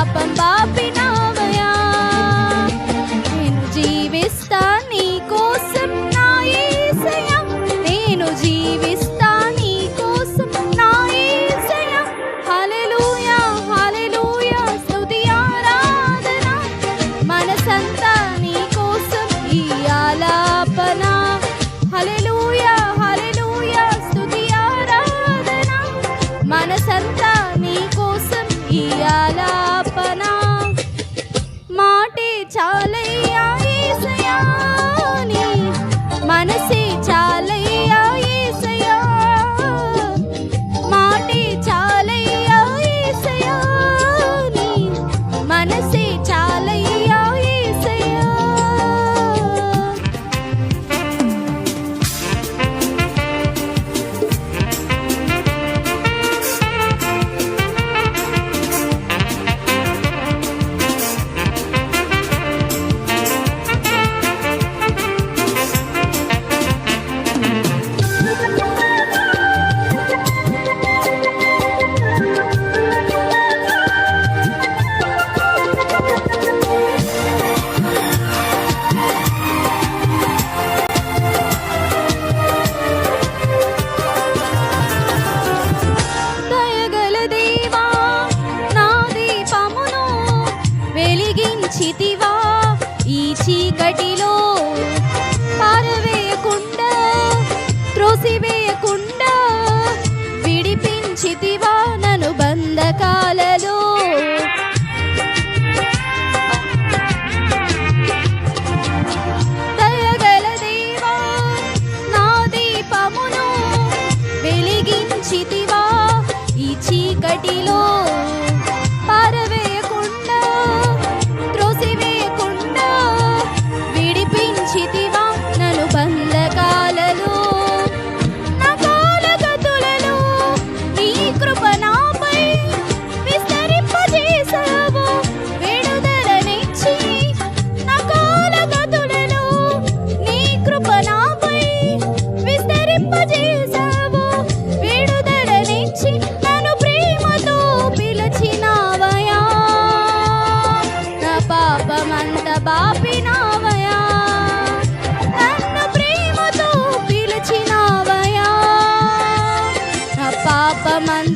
Papa. దాచితివా ఈ చీకటిలో పారవేయకుండా త్రోసివేయకుండా విడిపించితివా నన్ను బంధకాల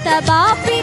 तबापी